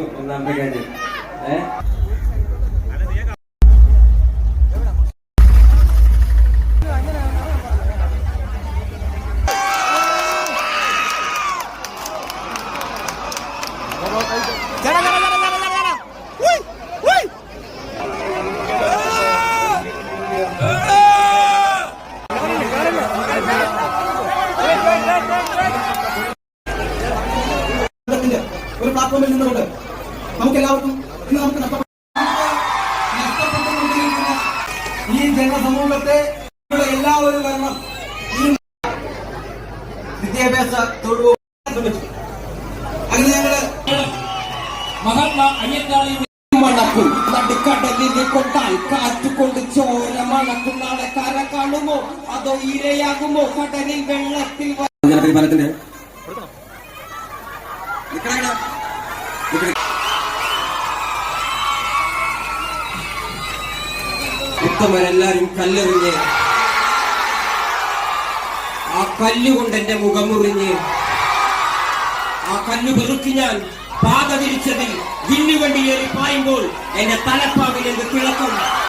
ഒന്നാമത്തെ കാര്യം ഏ? ത്തിന്റെ ഒരു പ്ലാറ്റ്ഫോമിൽ നിന്നുകൊണ്ട് നമുക്ക് എല്ലാവർക്കും ഇന്ന് നമുക്ക് നഷ്ടപ്പെട്ടുകൊണ്ടിരിക്കുന്ന ഈ ജനസമൂഹത്തെ എല്ലാവരും വരണം ഈ വിദ്യാഭ്യാസ തൊഴിൽ ശ്രമിച്ചു അങ്ങനെ ഞങ്ങൾ മഹാത്മാ അയ്യങ്കാളി മണക്കും. നടുക്കടലിൽ കൊണ്ടാൽ കാറ്റുകൊണ്ട് ചോര മണക്കും. നാളെ കര കാണുമോ? അതോ ഇരയാകുമോ? കടലിൽ വെള്ളത്തിൽ ജനപരിപാലനത്തിന്റെ ഉത്തമരെല്ലാരും കല്ലെറിഞ്ഞ്. ആ കല്ലുകൊണ്ട് എന്റെ മുഖം മുറിഞ്ഞ് ആ കല്ലു പെറുക്കി ഞാൻ പാത വിരിച്ചതിൽ വിണ്ണുവണ്ടിയേറി പായുമ്പോൾ എന്റെ തലപ്പാവിൽ എന്ത് തിളക്കം